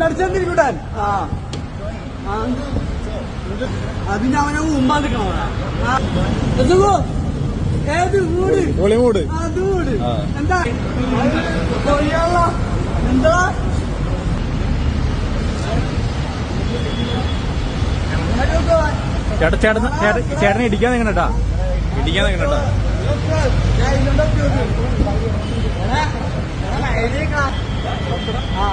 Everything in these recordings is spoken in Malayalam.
കണ്ണടിച്ചെന്തിരിക്കൂട്ടാൻ ആ. ആ. അത് പിന്നെ അവനെ മുമ്പാ നിൽക്കണം ഏത് വീട്? ഹോളിവുഡ്. അത് വീട്? എന്താ. എന്താ? ചേട്ടാ ചേട്ടൻ ചേട്ടനെ ഇടിക്കാൻ നിൽക്കണട്ടാ. ഇടിക്കാൻ നിൽക്കണട്ടാ. ആ.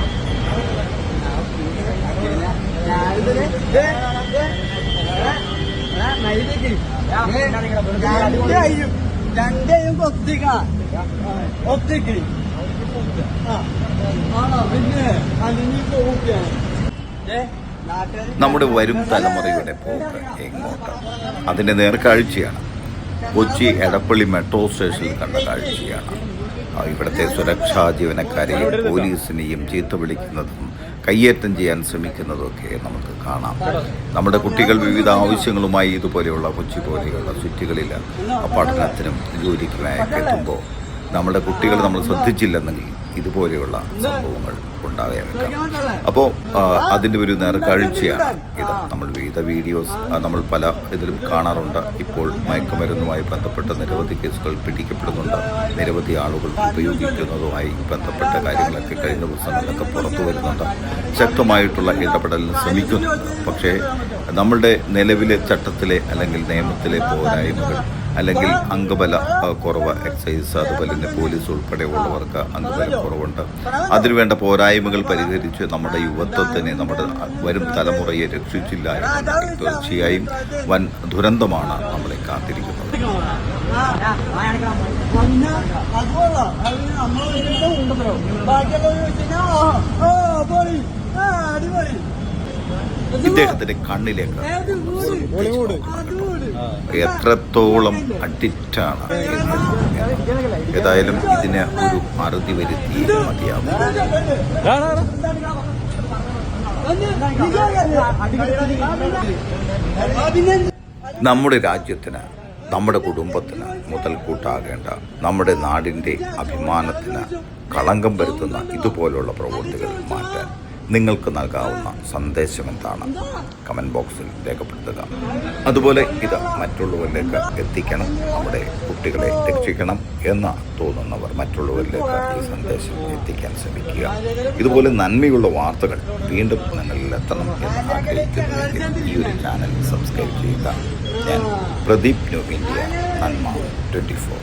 രണ്ടേയും രണ്ടേയും ഒത്തിക്ക പിന്നെ നമ്മുടെ വരും തലമുറയുടെ പോക്ക് എങ്ങോട്ട്? അതിന്റെ നേർക്കാഴ്ചയാണ്. കൊച്ചി എടപ്പള്ളി മെട്രോ സ്റ്റേഷനിൽ കണ്ട കാഴ്ചയാണ്. ഇവിടുത്തെ സുരക്ഷാ ജീവനക്കാരെയും പോലീസിനെയും ചീത്ത വിളിക്കുന്നതും കയ്യേറ്റം ചെയ്യാൻ ശ്രമിക്കുന്നതൊക്കെ നമുക്ക് കാണാം. നമ്മുടെ കുട്ടികൾ വിവിധ ആവശ്യങ്ങളുമായി ഇതുപോലെയുള്ള കൊച്ചി പോലെയുള്ള ചുറ്റുകളിൽ പഠനത്തിനും ജോലിക്കുമായൊക്കെ എത്തുമ്പോൾ നമ്മുടെ കുട്ടികൾ നമ്മൾ ശ്രദ്ധിച്ചില്ലെന്നെങ്കിൽ ഇതുപോലെയുള്ള സംഭവങ്ങൾ ഉണ്ടാവേക്കാം അപ്പോൾ അതിന്റെ ഒരു നേർക്കാഴ്ചയാണ് ഇത്. നമ്മൾ വിവിധ വീഡിയോസ് നമ്മൾ പല ഇതിലും കാണാറുണ്ട്. ഇപ്പോൾ മയക്കുമരുന്നുമായി ബന്ധപ്പെട്ട നിരവധി കേസുകൾ പിടിക്കപ്പെടുന്നുണ്ട്. നിരവധി ആളുകൾ ഉപയോഗിക്കുന്നതുമായി ബന്ധപ്പെട്ട കാര്യങ്ങളൊക്കെ കഴിഞ്ഞ ദിവസങ്ങളിലൊക്കെ പുറത്തു വരുന്നുണ്ട്. ശക്തമായിട്ടുള്ള ഇടപെടലിന് ശ്രമിക്കുന്നുണ്ട്. പക്ഷേ നമ്മളുടെ നിലവിലെ ചട്ടത്തിലെ അല്ലെങ്കിൽ നിയമത്തിലെ പോരായ്മകൾ അല്ലെങ്കിൽ അംഗബല കുറവ് എക്സൈസ് അതുപോലെ തന്നെ പോലീസ് ഉൾപ്പെടെയുള്ളവർക്ക് അംഗബല കുറവുണ്ട്. അതിനുവേണ്ട പോരായ്മകൾ പരിഹരിച്ച് നമ്മുടെ യുവത്വത്തിനെ നമ്മുടെ വരും തലമുറയെ രക്ഷിച്ചില്ല എന്നുണ്ടെങ്കിൽ തീർച്ചയായും വൻ ദുരന്തമാണ് നമ്മളെ കാത്തിരിക്കുന്നത്. ഇദ്ദേഹത്തിന്റെ കണ്ണിലേക്ക് എത്രത്തോളം അഡിക്റ്റാണ് ഏതായാലും ഇതിന് ഒരു മറുതി വരുത്തി മതിയാവും. നമ്മുടെ രാജ്യത്തിന് നമ്മുടെ കുടുംബത്തിന് മുതൽക്കൂട്ടാകേണ്ട നമ്മുടെ നാടിന്റെ അഭിമാനത്തിന് കളങ്കം വരുത്തുന്ന ഇതുപോലുള്ള പ്രവൃത്തികൾ മാറ്റാൻ നിങ്ങൾക്ക് നൽകാവുന്ന സന്ദേശം എന്താണ് കമന്റ് ബോക്സിൽ രേഖപ്പെടുത്തുക. അതുപോലെ ഇത് മറ്റുള്ളവരിലേക്ക് എത്തിക്കണം. നമ്മുടെ കുട്ടികളെ രക്ഷിക്കണം എന്ന് തോന്നുന്നവർ മറ്റുള്ളവരിലേക്ക് ഈ സന്ദേശം എത്തിക്കാൻ ശ്രമിക്കുക. ഇതുപോലെ നന്മയുള്ള വാർത്തകൾ വീണ്ടും നിങ്ങളിൽ എത്തണം എന്ന് ആഗ്രഹിക്കുന്നുവെങ്കിൽ ഈ ഒരു ചാനൽ സബ്സ്ക്രൈബ് ചെയ്യുക. ഞാൻ പ്രദീപ് ന്യൂ ഇന്ത്യ നന്മ ട്വന്റി ഫോർ.